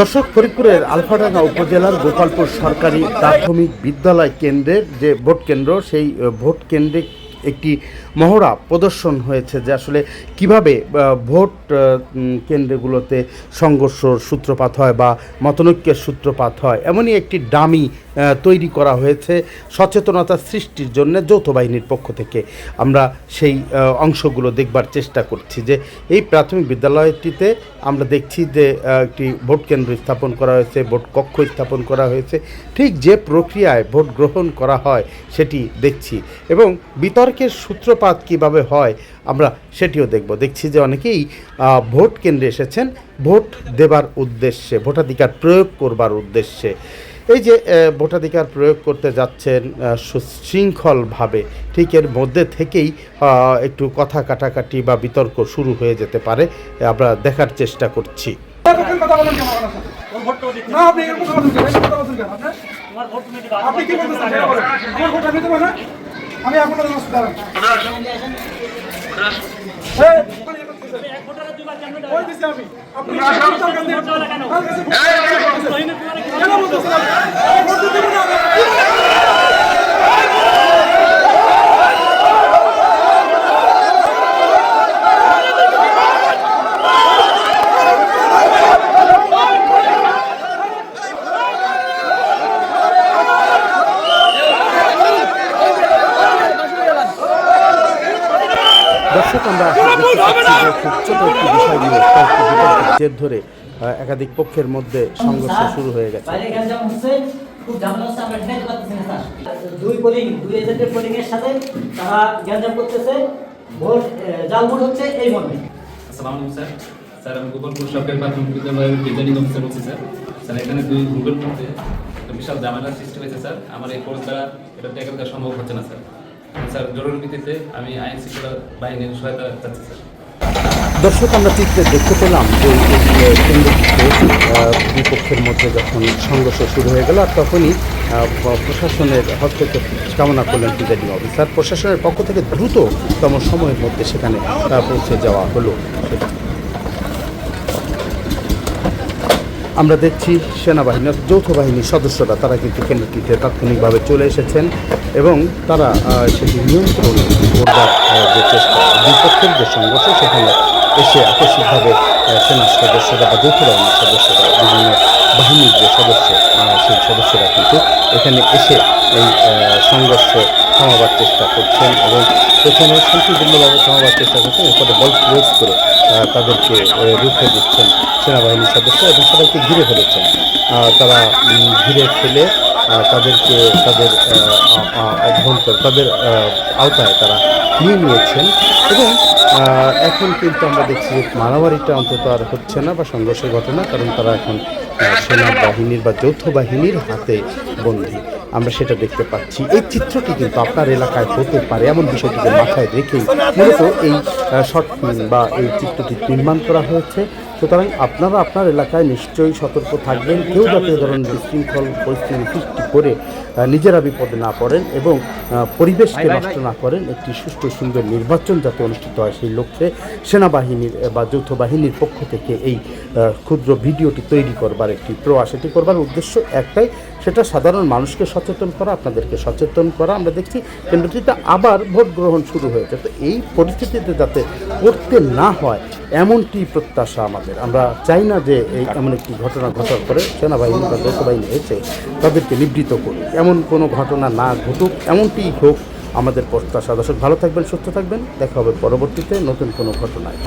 দর্শক, ফরিদপুরের আলফাডাঙ্গা উপজেলার গোপালপুর সরকারি প্রাথমিক বিদ্যালয় কেন্দ্রের যে ভোট কেন্দ্র, সেই ভোট কেন্দ্রে একটি মহড়া প্রদর্শন হয়েছে যে আসলে কীভাবে ভোট কেন্দ্রগুলোতে সংঘর্ষর সূত্রপাত হয় বা মতনৈক্যের সূত্রপাত হয়। এমনই একটি ডামি তৈরি করা হয়েছে সচেতনতা সৃষ্টির জন্য যৌথ বাহিনীর পক্ষ থেকে। আমরা সেই অংশগুলো দেখবার চেষ্টা করছি যে এই প্রাথমিক বিদ্যালয়টিতে আমরা দেখছি যে একটি ভোট কেন্দ্র স্থাপন করা হয়েছে, ভোট কক্ষ স্থাপন করা হয়েছে। ঠিক যে প্রক্রিয়ায় ভোট গ্রহণ করা হয় সেটি দেখছি এবং বিতর্কের সূত্রপাত কীভাবে হয় আমরা সেটিও দেখব। দেখছি যে অনেকেই ভোট কেন্দ্রে এসেছেন ভোট দেবার উদ্দেশ্যে ভোটাধিকার প্রয়োগ করবার উদ্দেশ্যে। এই যে ভোটাধিকার প্রয়োগ করতে যাচ্ছেন সুশৃঙ্খলভাবে ঠিক এর মধ্যে থেকেই একটু কথা কাটাকাটি বা বিতর্ক শুরু হয়ে যেতে পারে আমরা দেখার চেষ্টা করছি। আপনি কি। আমার ভোট আমি এখনও দাঁড়ান। ওই দিছি আমি। আপনি ভোট দরকার নেই। আমার কাছে ভোট দরকার নেই। কেন বলতেছেন আপনি? আমি ভোট দিতে দেবো না আমি। দর্শক আমরা দেখতে পাচ্ছি যে খুব ছোট একটি বিষয় নিয়ে কয়েকটি জের ধরে একাধিক পক্ষের মধ্যে সংঘর্ষ শুরু হয়ে গেছে। বাইরে গ্যাঞ্জাম হচ্ছে খুব ঝামেলা হচ্ছে আমরা ঠেকাতে পারতেছি না দুই পোলিং দুই এজেন্টের পোলিং এর সাথে তারা গ্যাঞ্জাম করতেছে ভোট জাল ভোট হচ্ছে এই মর্মে। আসসালামু আলাইকুম স্যার। স্যার আমি গোপালপুর সরকারি প্রাথমিক বিদ্যালয়ের প্রিজাইডিং অফিসার বলছি স্যার। স্যার এখানে দুই বিশাল ঝামেলার সৃষ্টি হয়েছে স্যার। আমার এই ফোর্স দ্বারা এটা ট্যাকেল করা সম্ভব হচ্ছে না স্যার। দর্শক, আমরা চিত্রে দেখতে পেলাম যে এই কেন্দ্রটিতে দুই পক্ষের মধ্যে যখন সংঘর্ষ শুরু হয়ে গেল, আর তখনই প্রশাসনের হস্তক্ষেপ কামনা করলেন প্রিজাইডিং অফিসার প্রশাসনের পক্ষ থেকে দ্রুততম সময়ের মধ্যে সেখানে পৌঁছে যাওয়া হলো। আমরা দেখছি সেনাবাহিনীর যৌথ বাহিনীর সদস্যরা, তারা কিন্তু কেন্দ্রটিতে তাৎক্ষণিকভাবে চলে এসেছেন এবং তারা সেটি নিয়ন্ত্রণ করবার যে চেষ্টা দুই পক্ষের যে সংঘর্ষ, সেখানে এসে আকস্মিকভাবে সেনা সদস্যরা বা যৌথ বাহিনীর সদস্যরা বিভিন্ন বাহিনীর যে সদস্য সেই সদস্যরা কিন্তু এখানে এসে এই সংঘর্ষ থামাবার চেষ্টা করছেন এবং প্রথমে শান্তিপূর্ণভাবে থামাবার চেষ্টা করছেন, এরপরে বল প্রয়োগ করে তাদেরকে রুখে দিচ্ছেন সেনাবাহিনীর সদস্য এবং সবাইকে ঘিরে ফেলেছেন। তারা ঘিরে ফেলে তাদেরকে, তাদের অভ্যন্তর, তাদের আওতায় তারা নিয়ে নিয়েছেন। এবং এখন কিন্তু আমরা দেখছি যে মারামারিটা অন্তত আর হচ্ছে না বা সংঘর্ষের ঘটনা, কারণ তারা এখন সেনাবাহিনীর বা যৌথ বাহিনীর হাতে বন্দী। আমরা সেটা দেখতে পাচ্ছি। এই চিত্রটি কিন্তু আপনার এলাকায় হতে পারে। এমন বিষয়টিকে মাথায় রেখেই মূলত এই শর্ট বা এই চিত্রটি নির্মাণ করা হয়েছে। সুতরাং আপনারা আপনার এলাকায় নিশ্চয়ই সতর্ক থাকবেন কেউ যাতে ধরুন বিশৃঙ্খল পরিস্থিতি সৃষ্টি করে নিজেরা বিপদে না পড়েন এবং পরিবেশকে নষ্ট না করেন একটি সুষ্ঠু সুন্দর নির্বাচন যাতে অনুষ্ঠিত হয় সেই লক্ষ্যে সেনাবাহিনীর বা যৌথ বাহিনীর পক্ষ থেকে এই ক্ষুদ্র ভিডিওটি তৈরি করবার একটি প্রয়াস। এটি করবার উদ্দেশ্য একটাই সেটা সাধারণ মানুষকে সচেতন করা আপনাদেরকে সচেতন করা। আমরা দেখছি কেন্দ্রটিতে আবার ভোট গ্রহণ শুরু হয়েছে। তো এই পরিস্থিতিতে যাতে করতে না হয় এমনটি প্রত্যাশা আমাদের। আমরা চাই না যে এই এমন একটি ঘটনা ঘটার পরে সেনাবাহিনী বা যৌথ বাহিনী এসে তাদেরকে নিবৃত করুক। এমন কোনো ঘটনা না ঘটুক, এমনটি হোক আমাদের প্রত্যাশা। দর্শক, ভালো থাকবেন, সুস্থ থাকবেন। দেখা হবে পরবর্তীতে নতুন কোনো ঘটনায়।